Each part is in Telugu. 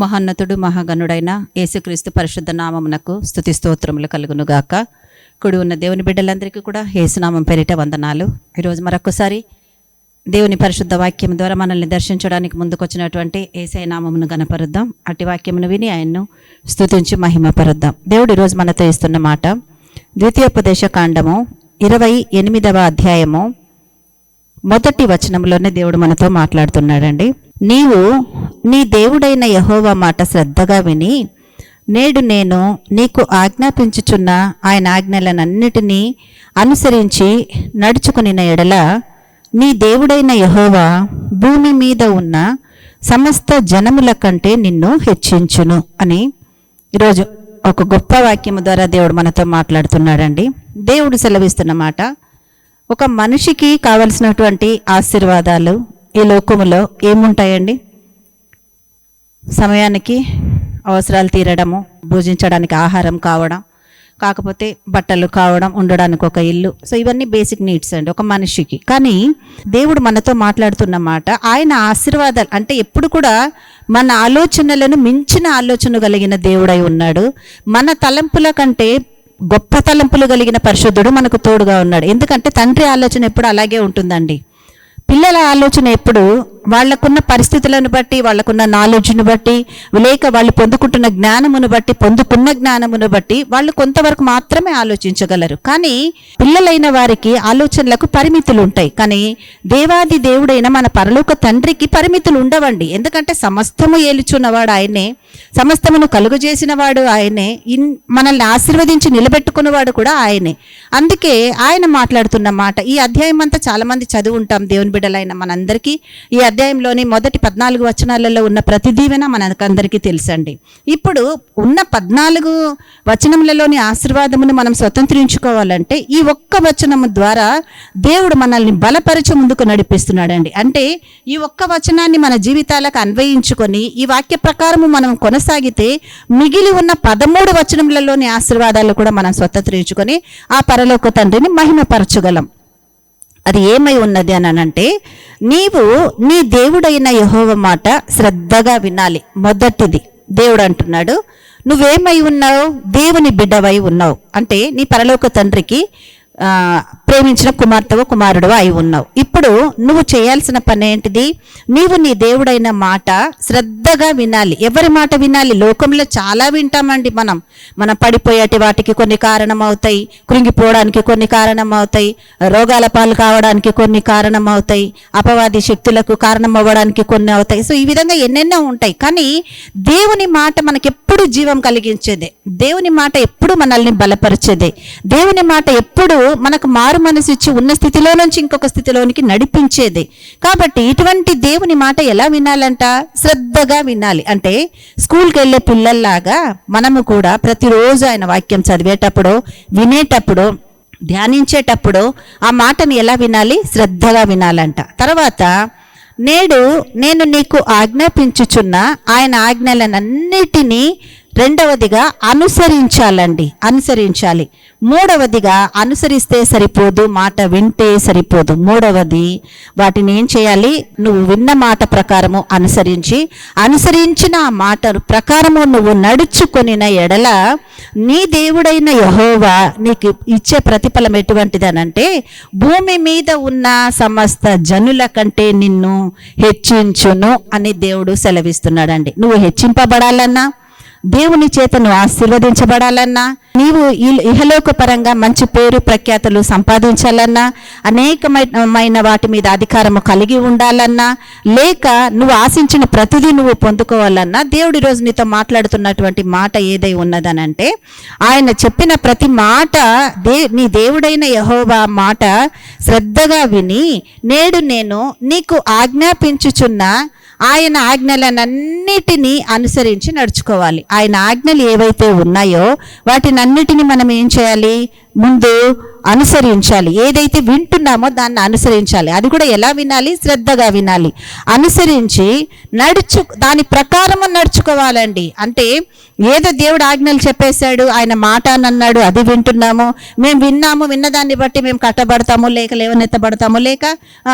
మహోన్నతుడు మహాగణుడైన యేసుక్రీస్తు పరిశుద్ధ నామమునకు స్థుతి స్తోత్రములు కలుగునుగాక. కుడి ఉన్న దేవుని బిడ్డలందరికీ కూడా యేసునామం పేరిట వందనాలు. ఈరోజు మరొకసారి దేవుని పరిశుద్ధ వాక్యం ద్వారా మనల్ని దర్శించడానికి ముందుకొచ్చినటువంటి ఏసై నామమును గనపరుద్దాం అటు వాక్యమును విని ఆయన్ను స్థుతించి మహిమపరుద్దాం. దేవుడు ఈరోజు మనతో ఇస్తున్న మాట ద్వితీయోపదేశ కాండము ఇరవై ఎనిమిదవ అధ్యాయము మొదటి వచనంలోనే దేవుడు మనతో మాట్లాడుతున్నాడండి. నీవు నీ దేవుడైన యహోవా మాట శ్రద్ధగా విని నేడు నేను నీకు ఆజ్ఞాపించుచున్న ఆయన ఆజ్ఞలనన్నిటినీ అనుసరించి నడుచుకునిన ఎడల నీ దేవుడైన యహోవా భూమి మీద ఉన్న సమస్త జనముల కంటే నిన్ను హెచ్చించును అని ఈరోజు ఒక గొప్ప వాక్యము ద్వారా దేవుడు మనతో మాట్లాడుతున్నాడండి. దేవుడు సెలవిస్తున్న మాట ఒక మనిషికి కావలసినటువంటి ఆశీర్వాదాలు ఈ లోకములో ఏముంటాయండి? సమయానికి అవసరాలు తీరడము భోజించడానికి ఆహారం కావడం కాకపోతే బట్టలు కావడం ఉండడానికి ఒక ఇల్లు. సో ఇవన్నీ బేసిక్ నీడ్స్ అండి ఒక మనిషికి. కానీ దేవుడు మనతో మాట్లాడుతున్న మాట ఆయన ఆశీర్వాదాలు అంటే ఎప్పుడు కూడా మన ఆలోచనలను మించిన ఆలోచన కలిగిన దేవుడై ఉన్నాడు. మన తలంపుల కంటే గొప్ప తలంపులు కలిగిన పరిశుద్ధుడు మనకు తోడుగా ఉన్నాడు. ఎందుకంటే తండ్రి ఆలోచన ఎప్పుడు అలాగే ఉంటుందండి. పిల్లల ఆలోచన ఎప్పుడు వాళ్ళకున్న పరిస్థితులను బట్టి వాళ్ళకున్న నాలెడ్జ్ను బట్టి లేక వాళ్ళు పొందుకుంటున్న జ్ఞానమును బట్టి పొందుకున్న జ్ఞానమును బట్టి వాళ్ళు కొంతవరకు మాత్రమే ఆలోచించగలరు. కానీ పిల్లలైన వారికి ఆలోచనలకు పరిమితులు ఉంటాయి. కానీ దేవాది దేవుడైన మన పరలోక తండ్రికి పరిమితులు ఉండవండి. ఎందుకంటే సమస్తము ఏలుచున్నవాడు ఆయనే. సమస్తమును కలుగజేసిన వాడు ఆయనే. ఇన్ మనల్ని ఆశీర్వదించి నిలబెట్టుకున్నవాడు కూడా ఆయనే. అందుకే ఆయన మాట్లాడుతున్న మాట. ఈ అధ్యాయం అంతా చాలామంది చదువు ఉంటాం దేవుని బిడ్డలైన మనందరికీ. ఈ అధ్యాయంలోని మొదటి పద్నాలుగు వచనాలలో ఉన్న ప్రతి దీవెన మనకందరికీ తెలుసండి. ఇప్పుడు ఉన్న పద్నాలుగు వచనములలోని ఆశీర్వాదమును మనం స్వతంత్రించుకోవాలంటే ఈ ఒక్క వచనము ద్వారా దేవుడు మనల్ని బలపరచ ముందుకు నడిపిస్తున్నాడండి. అంటే ఈ ఒక్క వచనాన్ని మన జీవితాలకు అన్వయించుకొని ఈ వాక్య ప్రకారము మనం కొనసాగితే మిగిలి ఉన్న పదమూడు వచనములలోని ఆశీర్వాదాలు కూడా మనం స్వతంత్రించుకొని ఆ పరలోక తండ్రిని మహిమపరచగలం. అది ఏమై ఉన్నది అని అంటే నీవు నీ దేవుడైన యహోవ మాట శ్రద్ధగా వినాలి. మొదటిది దేవుడు అంటున్నాడు నువ్వేమై ఉన్నావు? దేవుని బిడ్డవై ఉన్నావు. అంటే నీ పరలోక తండ్రికి ప్రేమించిన కుమార్తెవు కుమారుడు అయి ఉన్నావు. ఇప్పుడు నువ్వు చేయాల్సిన పని ఏంటిది? నీవు నీ దేవుడైన మాట శ్రద్ధగా వినాలి. ఎవరి మాట వినాలి? లోకంలో చాలా వింటామండి మనం. మనం పడిపోయేటి వాటికి కొన్ని కారణం అవుతాయి కృంగిపోవడానికి కొన్ని కారణం అవుతాయి రోగాల పాలు కావడానికి కొన్ని కారణం అవుతాయి అపవాది శక్తులకు కారణం అవ్వడానికి కొన్ని అవుతాయి. సో ఈ విధంగా ఎన్నెన్నో ఉంటాయి. కానీ దేవుని మాట మనకెప్పుడు జీవం కలిగించేదే. దేవుని మాట ఎప్పుడు మనల్ని బలపరిచేదే. దేవుని మాట ఎప్పుడు మనకు మారు మనసు ఇచ్చి ఉన్న స్థితిలో నుంచి ఇంకొక స్థితిలోనికి నడిపించేది. కాబట్టి ఇటువంటి దేవుని మాట ఎలా వినాలంట? శ్రద్ధగా వినాలి. అంటే స్కూల్కి వెళ్ళే పిల్లల్లాగా మనము కూడా ప్రతిరోజు ఆయన వాక్యం చదివేటప్పుడు వినేటప్పుడు ధ్యానించేటప్పుడు ఆ మాటని ఎలా వినాలి? శ్రద్ధగా వినాలంట. తర్వాత నేడు నేను నీకు ఆజ్ఞాపించుచున్న ఆయన ఆజ్ఞలనన్నిటినీ రెండవదిగా అనుసరించాలండి. అనుసరించాలి. మూడవదిగా అనుసరిస్తే సరిపోదు మాట వింటే సరిపోదు. మూడవది వాటిని ఏం చేయాలి? నువ్వు విన్న మాట ప్రకారము అనుసరించి అనుసరించిన ఆ మాట ప్రకారము నువ్వు నడుచుకొనిన ఎడల నీ దేవుడైన యహోవా నీకు ఇచ్చే ప్రతిఫలం ఎటువంటిదనంటే భూమి మీద ఉన్న సమస్త జనుల కంటే నిన్ను హెచ్చించును అని దేవుడు సెలవిస్తున్నాడండి. నువ్వు హెచ్చింపబడాలన్నా దేవుని చేతను ఆశీర్వదించబడాలన్నా నీవు ఈ ఇహలోక పరంగా మంచి పేరు ప్రఖ్యాతలు సంపాదించాలన్నా అనేకమైన వాటి మీద అధికారము కలిగి ఉండాలన్నా లేక నువ్వు ఆశించిన ప్రతిదీ నువ్వు పొందుకోవాలన్నా దేవుడి రోజు నీతో మాట్లాడుతున్నటువంటి మాట ఏదై ఉన్నదనంటే ఆయన చెప్పిన ప్రతి మాట దే నీ దేవుడైన యహోవా మాట శ్రద్ధగా విని నేడు నేను నీకు ఆజ్ఞాపించుచున్న ఆయన ఆజ్ఞలనన్నిటినీ అనుసరించి నడుచుకోవాలి. ఆయన ఆజ్ఞలు ఏవైతే ఉన్నాయో వాటినన్నిటిని మనం ఏం చేయాలి? ముందు అనుసరించాలి. ఏదైతే వింటున్నామో దాన్ని అనుసరించాలి. అది కూడా ఎలా వినాలి? శ్రద్ధగా వినాలి. అనుసరించి నడుచు దాని ప్రకారము నడుచుకోవాలండి. అంటే ఏదో దేవుడు ఆజ్ఞలు చెప్పేశాడు ఆయన మాట అని అన్నాడు అది వింటున్నాము. మేము విన్నాము విన్నదాన్ని బట్టి మేము కట్టబడతాము లేక లేవనెత్తబడతాము లేక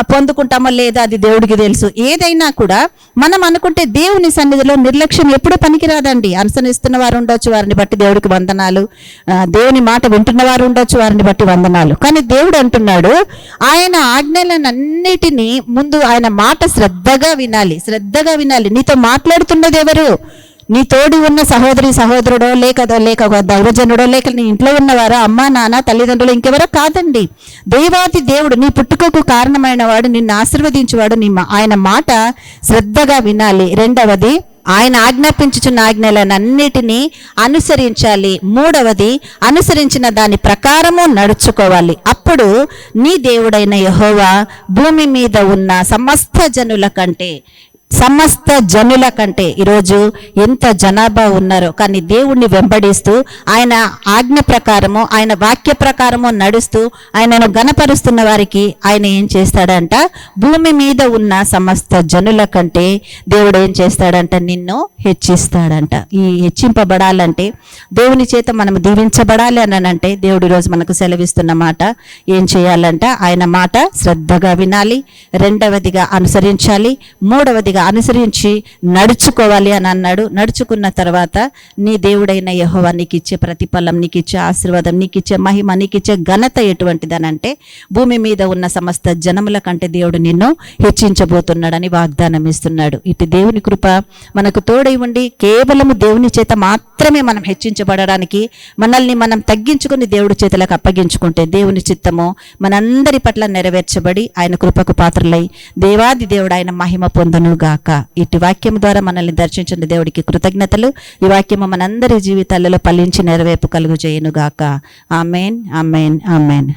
పొందుకుంటామో లేదా అది దేవుడికి తెలుసు. ఏదైనా కూడా మనం అనుకుంటే దేవుని సన్నిధిలో నిర్లక్ష్యం ఎప్పుడూ పనికిరాదండి. అనుసరిస్తున్న వారు ఉండొచ్చు వారిని బట్టి దేవుడికి వందనాలు. దేవుని మాట వింటున్న వారు ఉండొచ్చు వారిని బట్టి వందనాలు. కానీ దేవుడు అంటున్నాడు ఆయన ఆజ్ఞలనన్నిటినీ ముందు ఆయన మాట శ్రద్ధగా వినాలి శ్రద్ధగా వినాలి. నీతో మాట్లాడుతున్నది ఎవరు? నీ తోడి ఉన్న సహోదరి సహోదరుడో లేక లేక ఒక దైవజనుడో లేక నీ ఇంట్లో ఉన్నవారో? అమ్మా నాన్న తల్లిదండ్రులు ఇంకెవరో కాదండి. దైవాతి దేవుడు నీ పుట్టుకకు కారణమైన వాడు నిన్ను ఆశీర్వదించేవాడు నీ మా- ఆయన మాట శ్రద్ధగా వినాలి. రెండవది ఆయన ఆజ్ఞాపించుచున్న ఆజ్ఞలనన్నిటినీ అనుసరించాలి. మూడవది అనుసరించిన దాని ప్రకారము నడుచుకోవాలి. అప్పుడు నీ దేవుడైన యహోవా భూమి మీద ఉన్న సమస్త జనుల కంటే సమస్త జనుల కంటే ఈరోజు ఎంత జనాభా ఉన్నారో కానీ దేవుణ్ణి వెంబడిస్తూ ఆయన ఆజ్ఞ ప్రకారము ఆయన వాక్య ప్రకారము నడుస్తూ ఆయనను గనపరుస్తున్న వారికి ఆయన ఏం చేస్తాడంట? భూమి మీద ఉన్న సమస్త జనుల కంటే దేవుడు ఏం చేస్తాడంట? నిన్ను హెచ్చిస్తాడంట. ఈ హెచ్చింపబడాలంటే దేవుని చేత మనం దీవించబడాలి అని అంటే దేవుడు ఈరోజు మనకు సెలవిస్తున్న మాట ఏం చేయాలంట? ఆయన మాట శ్రద్ధగా వినాలి రెండవదిగా అనుసరించాలి మూడవదిగా అనుసరించి నడుచుకోవాలి అని అన్నాడు. నడుచుకున్న తర్వాత నీ దేవుడైన యహోవా నీకు ఇచ్చే ప్రతిఫలం నీకు ఇచ్చే ఆశీర్వాదం నీకు ఇచ్చే మహిమ నీకు ఇచ్చే ఘనత ఎటువంటిదనంటే భూమి మీద ఉన్న సమస్త జనముల కంటే దేవుడు నిన్ను హెచ్చించబోతున్నాడని వాగ్దానం ఇస్తున్నాడు ఇటు దేవుని కృప మనకు తోడై ఉండి కేవలము దేవుని చేత మాత్రమే మనం హెచ్చించబడడానికి మనల్ని మనం తగ్గించుకుని దేవుడి చేతులకు అప్పగించుకుంటే దేవుని చిత్తము మనందరి పట్ల నెరవేర్చబడి ఆయన కృపకు పాత్రలై దేవాది దేవుడు ఆయన మహిమ పొందను గాక. ఇటు వాక్యం ద్వారా మనల్ని దర్శించిన దేవుడికి కృతజ్ఞతలు. ఈ వాక్యము మనందరి జీవితాలలో ఫలించి నెరవేర్పు కలుగు చేయను గాక ఆమెన్ ఆమెన్ ఆమెన్.